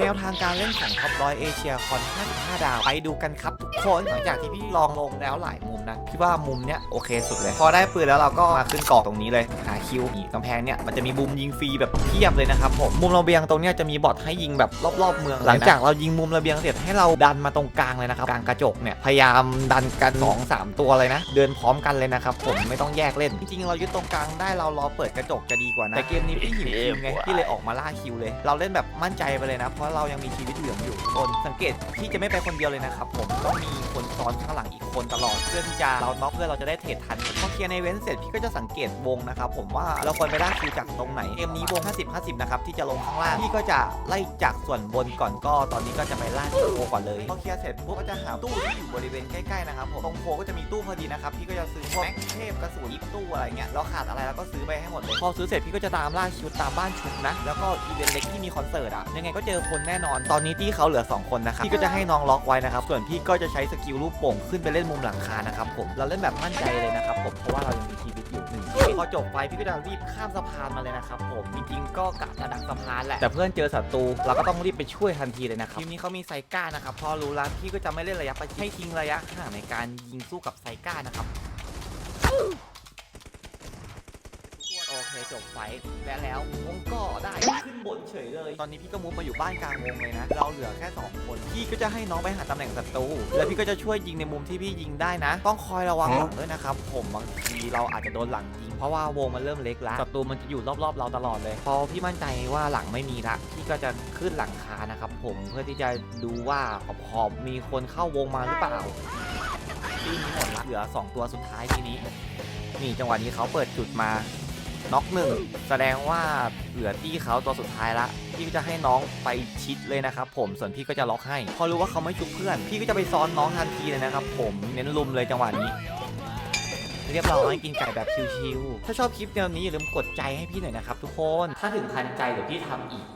แนวทางการเล่นของท็อปร้อยเอเชียคอน 55 ดาว ไปดูกันครับทุกคน หลังจากที่พี่ลองลงแล้วหลายมุมนะพี่ว่ามุมเนี้ยโอเคสุดเลย พอได้ปืนแล้วเราก็มาขึ้นเกาะตรงนี้เลย หาคิวนี่กำแพงเนี่ยมันจะมีมุมยิงฟรีแบบเพียบเลยนะครับผมมุมระเบียงตรงเนี้ยจะมีบอทให้ยิงแบบรอบๆเมือง หลังจากเรายิงมุมระเบียงเสร็จให้เราดันมาตรงกลางเลยนะครับกลางกระจกเนี่ยพยายามดันกันสองสามตัวเลยนะ เดินพร้อมกันเลยนะครับผมไม่ต้องแยกเล่นจริงๆเรายึดตรงกลางได้เรารอเปิดกระจกจะดีกว่านะแต่เกมนี้พี่หิวคิวไงพี่เลยออกมาล่าคิวเลย เราเล่นแบบมั่นใจไปเลยนะพะเรายังมีชีวิตเหลืองอยู่ทุกคน สังเกตพี่จะไม่ไปคนเดียวเลยนะครับผมต้องมีคนซ้อนข้างหลังอีกคนตลอดเพื่อที่จะเราน็อกเพื่อเราจะได้เทรดทันพอเคลียร์ในเว้นเสร็จพี่ก็จะสังเกตวงนะครับผมว่าเราควรไปล่าคิวจากตรงไหนเกมนี้วง 50 50 นะครับที่จะลงข้างล่างพี่ก็จะไล่จากส่วนบนก่อนก็ตอนนี้ก็จะไปล่าคิวก่อนเลยพอเคลียร์เสร็จปุ๊บก็จะหาตู้ที่อยู่บริเวณใกล้ๆนะครับผมตรงโพก็จะมีตู้พอดีนะครับพี่ก็จะซื้อพวกแม็กเทพกระสุนยิบตู้อะไรเงี้ยเราขาดอะไรเราก็ซื้อไปให้หมดเลยพอซื้อเสร็จพี่ก็จะตามล่าคิวตามบ้านชุบนะแล้วก็อีเวนต์เล็กที่มีคอนเสิร์ตอะยังไงก็เจอคนแน่นอน ตอนนี้ที่เขาเหลือ 2 คนนะครับพี่ก็จะให้น้องล็อกไว้นะครับส่วนพี่ก็จะใช้สกิลลูกโป่งขึ้นไปเล่นมุมหลังคานะครับผมเราเล่นแบบมั่นใจเลยนะครับผมเพราะว่าเรายังมีชีวิตอยู่หนึ่งชีวิตพอจบไปพี่ก็จะรีบข้ามสะพานมาเลยนะครับผมจริงๆก็กะจะดักสะพานแหละแต่เพื่อนเจอศัตรูเราก็ต้องรีบไปช่วยทันทีเลยนะครับทีมนี้เขามีไซก้านะครับพอรู้แล้วพี่ก็จะไม่เล่นระยะประชิดให้ทิ้งระยะห่างในการยิงสู้กับไซก้านะครับ โอเคจบไฟท์และแล้ววงก็ได้ขึ้นบนเฉยเลย ตอนนี้พี่ก็มุดมาอยู่บ้านกลางวงเลยนะ เราเหลือแค่ 2 คน พี่ก็จะให้น้องไปหาตำแหน่งศัตรู แล้วพี่ก็จะช่วยยิงในมุมที่พี่ยิงได้นะ ต้องคอยระวังหลังด้วยนะครับ ผมบางทีเราอาจจะโดนหลังยิง เพราะว่าวงมันเริ่มเล็กแล้ว ศัตรูมันจะอยู่รอบๆ เราตลอดเลย พอพี่มั่นใจว่าหลังไม่มีละ พี่ก็จะขึ้นหลังคานะครับ ผมเพื่อที่จะดูว่าขอบๆมีคนเข้าวงมาหรือเปล่าพี่มีหมดละเหลือสองตัวสุดท้ายทีนี้นี่จังหวะนี้เขาเปิดจุดมา น็อกหนึ่งแสดงว่าเหลือที่เขาตัวสุดท้ายละพี่ก็จะให้น้องไปชิดเลยนะครับผมส่วนพี่ก็จะล็อกให้ พอรู้ว่าเขาไม่ชุบเพื่อน พี่ก็จะไปซ้อนน้องทันทีเลยนะครับผมเน้นลุมเลยจังหวะนี้ เรียบร้อยกินไก่แบบชิวๆถ้าชอบคลิปแนวนี้อย่าลืมกดใจให้พี่หน่อยนะครับทุกคนถ้าถึงพันใจเดี๋ยวพี่ทำอีก